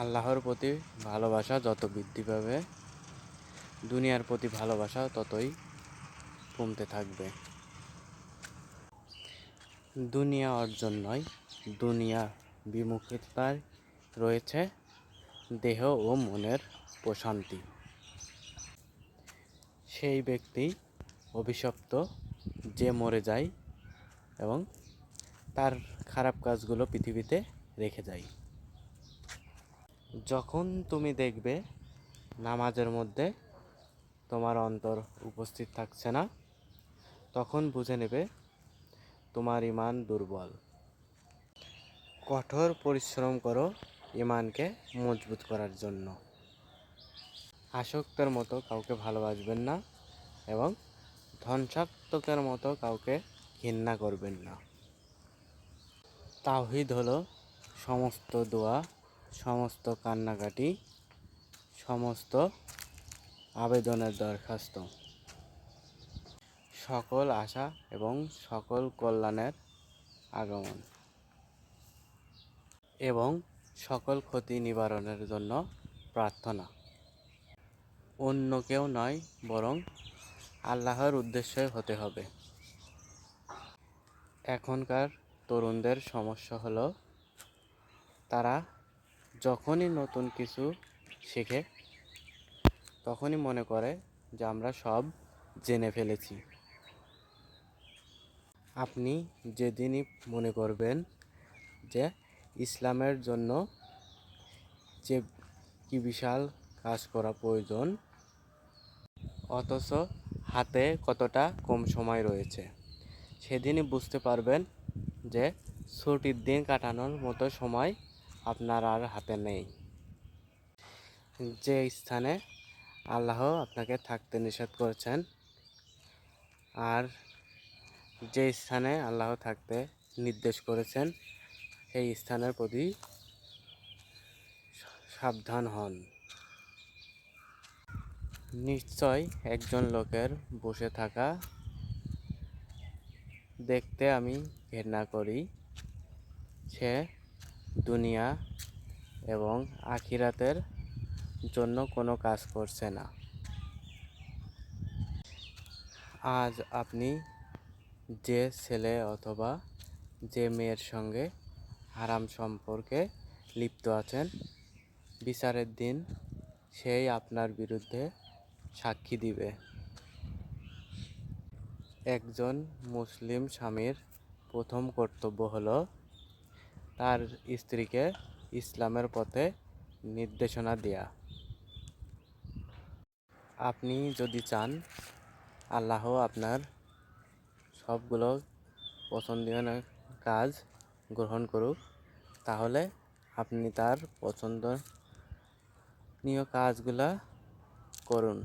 আল্লাহর প্রতি ভালোবাসা যত বৃদ্ধি পাবে, দুনিয়ার প্রতি ভালোবাসা ততই কমতে থাকবে। দুনিয়া অর্জন নয়, দুনিয়া বিমুখতায় রয়েছে দেহ ও মনের প্রশান্তি। সেই ব্যক্তি অভিশপ্ত যে মরে যায় এবং তার খারাপ কাজগুলো পৃথিবীতে রেখে যায়। যখন তুমি দেখবে নামাজের মধ্যে তোমার অন্তর উপস্থিত থাকছে না, তখন বুঝে নেবে তোমার ইমান দুর্বল। কঠোর পরিশ্রম করো ইমানকে মজবুত করার জন্য। আসক্তের মতো কাউকে ভালোবাসবেন না এবং ধ্বংসাত্মকের মতো কাউকে ঘৃণা করবেন না। তাহিদ হলো সমস্ত দোয়া সমস্ত কান্নাকাটি, সমস্ত আবেদনের দরখাস্ত। সকল আশা এবং সকল কল্যাণের আগমন। এবং সকল ক্ষতি নিবারণের জন্য প্রার্থনা। অন্য কেউ নয়, বরং আল্লাহর উদ্দেশ্যে হতে হবে। এখনকার তরুণদের সমস্যা হলো, তারা যখনই নতুন কিছু শেখে, তখনই মনে করে যে আমরা সব জেনে ফেলেছি। আপনি যেদিনই মনে করবেন যে ইসলামের জন্য যে কি বিশাল কাজ করা প্রয়োজন, অথচ হাতে কতটা কম সময় রয়েছে, সেদিনই বুঝতে পারবেন যে ছুটির দিন কাটানোর মতো সময় আপনার আর হাতে নেই। যে স্থানে আল্লাহ আপনাকে থাকতে নিষেধ করেছেন, আর যে স্থানে আল্লাহ থাকতে নির্দেশ করেছেন সেই স্থানের প্রতি সাবধান হন। নিশ্চয় একজন লোকের বসে থাকা দেখতে আমি ঘৃণা করি। সে দুনিয়া এবং আখিরাতের জন্য কোনো কাজ করছে না। আজ আপনি যে ছেলে অথবা যে মেয়ের সঙ্গে হারাম সম্পর্কে লিপ্ত আছেন, বিচারের দিন সেই আপনার বিরুদ্ধে সাক্ষী দিবে। একজন মুসলিম স্বামীর প্রথম কর্তব্য হলো তার স্ত্রীকে ইসলামের পথে নির্দেশনা দেয়া। আপনি যদি চান, আল্লাহ আপনার সবগুলো পছন্দনীয় কাজ গ্রহণ করুক, তাহলে আপনি তার পছন্দনীয় কাজগুলা করুন।